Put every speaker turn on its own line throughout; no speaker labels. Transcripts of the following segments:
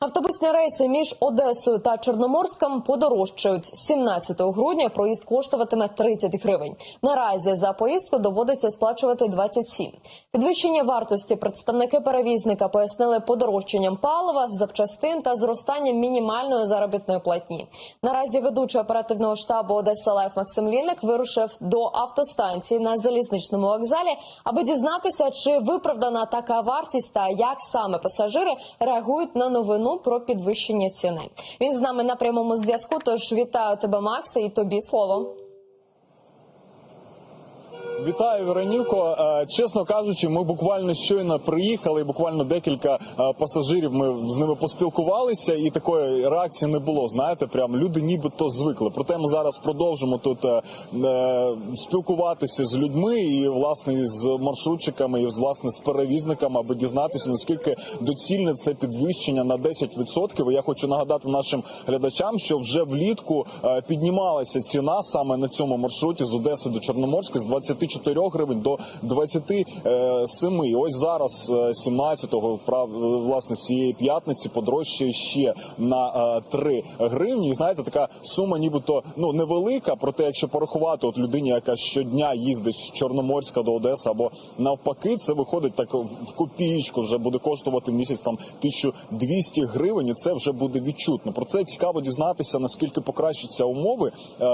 Автобусні рейси між Одесою та Чорноморськом подорожчають. З 17 грудня проїзд коштуватиме 30 гривень. Наразі за поїздку доводиться сплачувати 27. Підвищення вартості представники перевізника пояснили подорожчанням палива, запчастин та зростанням мінімальної заробітної платні. Наразі ведучий оперативного штабу Одеса Лайф Максим Ліник вирушив до автостанції на залізничному вокзалі, аби дізнатися, чи виправдана така вартість та як саме пасажири реагують на новину про підвищення ціни. Він з нами на прямому зв'язку. Тож вітаю тебе, Макса, і тобі слово.
Вітаю, Веронівко. Е, Чесно кажучи, ми буквально щойно приїхали. Буквально декілька е, пасажирів. Ми з ними поспілкувалися, і такої реакції не було. Знаєте, прям люди нібито звикли. Проте ми зараз продовжимо тут е, спілкуватися з людьми і власне з маршрутчиками, і власне з перевізниками, аби дізнатися наскільки доцільне це підвищення на 10%. І Я хочу нагадати нашим глядачам, що вже влітку піднімалася ціна саме на цьому маршруті з Одеси до Чорноморська з 24 гривень до 27. І ось зараз, е, 17-го, вправ- е, власне, з цієї п'ятниці подорожчає ще на е, 3 гривні. І знаєте, така сума, нібито ну невелика. Проте, якщо порахувати, от людині, яка щодня їздить з Чорноморська до Одеси або навпаки, це виходить так в копієчку. Вже буде коштувати місяць там 1200 гривень. І це вже буде відчутно. Про це цікаво дізнатися, наскільки покращаться умови е,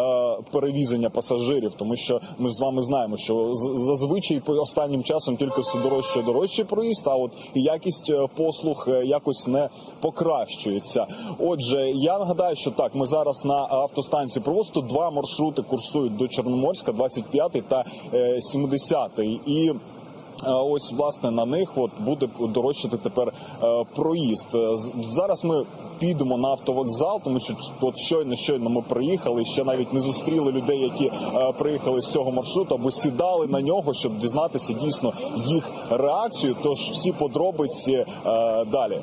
перевізення пасажирів, тому що ми з вами знаємо, що з- зазвичай по останнім часом тільки все дорожче дорожче проїзд, а от якість е, послуг е, якось не покращується. Отже, я нагадаю, що так, ми зараз на автостанції просто два маршрути курсують до Чорноморська, 25 та е, 70 і. Е, Ось власне на них от буде дорожчати тепер е, проїзд. Е, Зараз ми підемо на автовокзал, тому що от щойно щойно ми приїхали. Ще навіть не зустріли людей, які приїхали з цього маршруту, або сідали на нього, щоб дізнатися дійсно їх реакцію. Тож всі подробиці далі.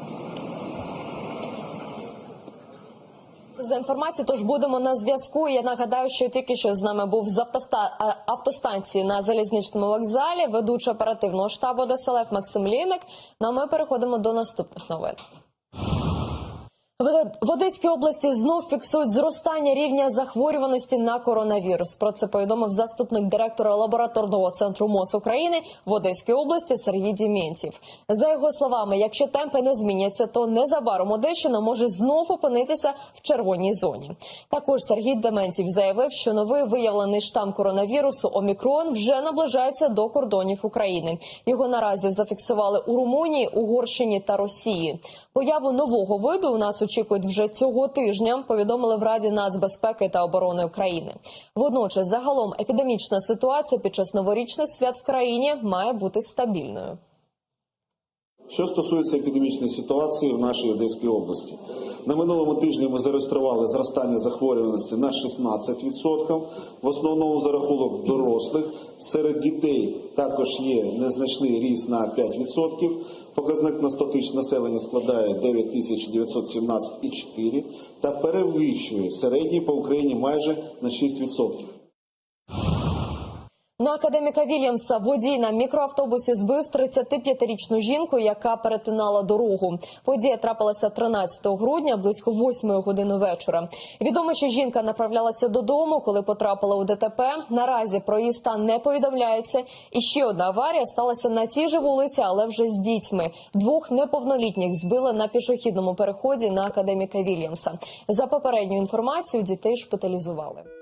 Це за інформацією, тож будемо на зв'язку. Я нагадаю, що тільки що з нами був з автофта... автостанції на залізничному вокзалі, ведучий оперативного штабу ДСЛФ Максим Ліник. Ну а ми переходимо до наступних новин. В- Одеській області знов фіксують зростання рівня захворюваності на коронавірус. Про це повідомив заступник директора лабораторного центру МОЗ України в Одеській області Сергій Дімєнтів. За його словами, якщо темпи не зміняться, то незабаром Одещина може знов опинитися в червоній зоні. Також Сергій Дементів заявив, що новий виявлений штам коронавірусу Омікрон вже наближається до кордонів України. Його наразі зафіксували у Румунії, Угорщині та Росії. Появу нового виду у нас очікують вже цього тижня. Повідомили в Раді нацбезпеки та оборони України. Водночас, загалом, епідемічна ситуація під час новорічних свят в країні має бути стабільною.
Що стосується епідемічної ситуації в нашій Одеській області, на минулому тижні ми зареєстрували зростання захворюваності на 16%, в основному за рахунок дорослих. Серед дітей також є незначний ріст на 5%. Показник на 100 тисяч населення складає 9917,4 та перевищує середній по Україні майже на 6%.
На академіка Вільямса водій на мікроавтобусі збив 35-річну жінку, яка перетинала дорогу. Подія трапилася 13 грудня близько 8 години вечора. Відомо, що жінка направлялася додому, коли потрапила у ДТП. Наразі про її стан не повідомляється. І ще одна аварія сталася на тій же вулиці, але вже з дітьми. Двох неповнолітніх збили на пішохідному переході на академіка Вільямса. За попередньою інформацією, дітей шпиталізували.